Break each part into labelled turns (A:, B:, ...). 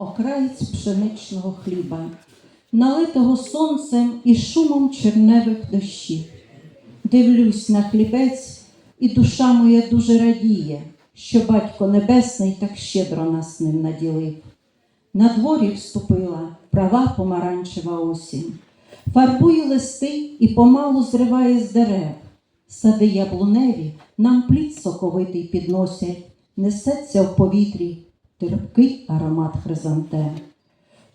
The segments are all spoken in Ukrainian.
A: окраєць пшеничного хліба, налитого сонцем і шумом черневих дощів. Дивлюсь на хлібець, і душа моя дуже радіє, що Батько Небесний так щедро нас ним наділив. На дворі вступила права помаранчева осінь, фарбує листи і помалу зриває з дерев. Сади яблуневі нам плід соковитий підносять, несеться в повітрі терпкий аромат хризантем.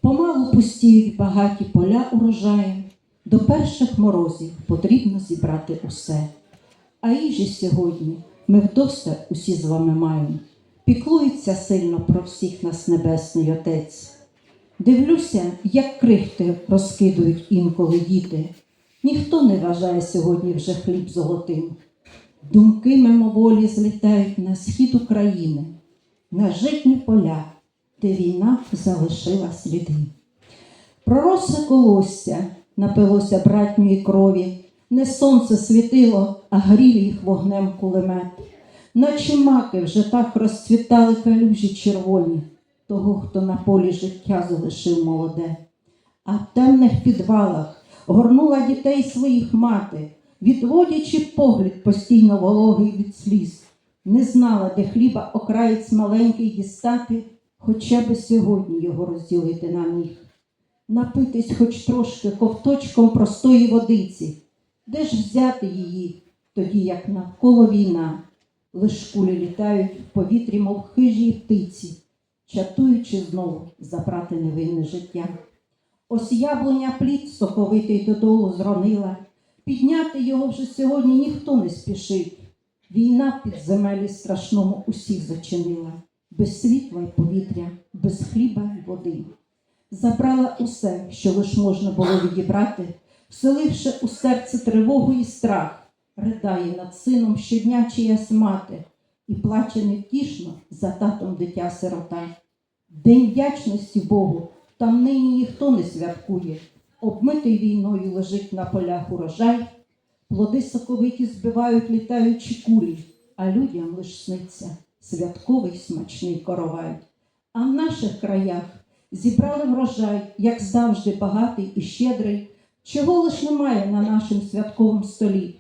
A: Помалу пустіють багаті поля урожаєм, до перших морозів потрібно зібрати усе. А їжі сьогодні ми вдосталь усі з вами маємо. Піклується сильно про всіх нас Небесний Отець. Дивлюся, як крихти розкидують інколи діти. Ніхто не вважає сьогодні вже хліб золотим. Думки мимоволі злітають на схід України, на житні поля, де війна залишила сліди. Проросле колосся напилося братньої крові, не сонце світило, а грів їх вогнем кулемет. Наче маки вже так розцвітали калюжі червоні, того, хто на полі життя залишив молоде. А в темних підвалах горнула дітей своїх мати, відводячи погляд постійно вологий від сліз. Не знала, де хліба окраєць маленький дістати, хоча би сьогодні його розділити на міг. Напитись хоч трошки ковточком простої водиці, де ж взяти її, тоді як навколо війна, лиш кулі літають в повітрі, мов хижі птиці, чатуючи знову забрати невинне життя. Ось яблуня плід соковитий додолу зронила, підняти його вже сьогодні ніхто не спішить. Війна в підземелі страшному усіх зачинила, без світла й повітря, без хліба й води. Забрала усе, що лиш можна було відібрати, вселивши у серце тривогу і страх, ридає над сином щодня чиясь мати і плаче невтішно за татом дитя сирота. День вдячності Богу там нині ніхто не святкує. Обмитий війною лежить на полях урожай, плоди соковиті збивають літаючі кулі, а людям лиш сниться святковий смачний коровай. А в наших краях зібрали врожай, як завжди, багатий і щедрий, чого лиш немає на нашому святковому столі.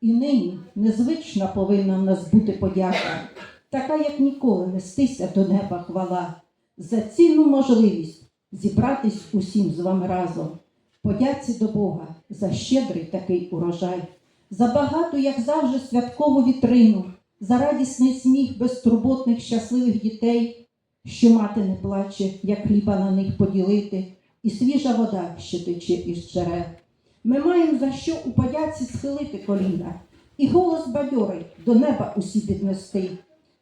A: І нині незвична повинна в нас бути подяка, така, як ніколи нестися до неба хвала, за цінну можливість зібратись усім з вами разом. Подяці до Бога за щедрий такий урожай, за багату, як завжди, святкову вітрину, за радісний сміх безтурботних щасливих дітей, що мати не плаче, як хліба на них поділити, і свіжа вода, що тече із джерел. Ми маємо за що у подяці схилити коліна, і голос бадьорий до неба усі піднести,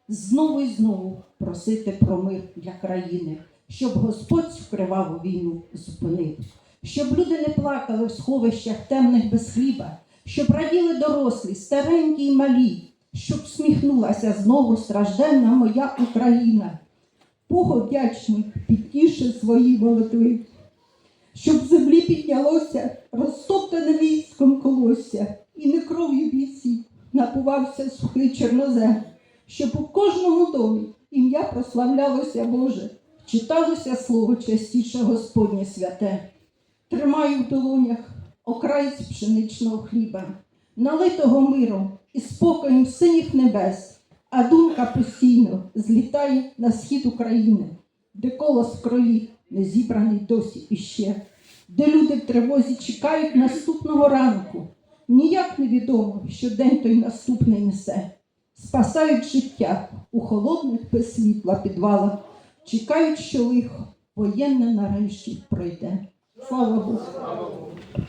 A: знову і знову просити про мир для країни, щоб Господь вкриваву війну зупинив, щоб люди не плакали в сховищах темних без хліба, щоб раділи дорослі, старенькі й малі, щоб сміхнулася знову стражденна моя Україна. Богу вдячний підтішив свої молитви щоб в землі піднялося розтоптане військом колосся, і не кров'ю бійців напувався сухий чорнозем, щоб у кожному домі ім'я прославлялося Боже, читалося слово частіше Господнє святе. Тримаю в долонях окраєць пшеничного хліба, налитого миром і спокоєм синіх небес, а думка постійно злітає на схід України, де колос крові не зібраний досі іще, де люди в тривозі чекають наступного ранку. Ніяк не відомо, що день той наступний несе. Спасають життя у холодних без світла підвалах, чекають, що лихо воєнне нарешті пройде. Слава Богу!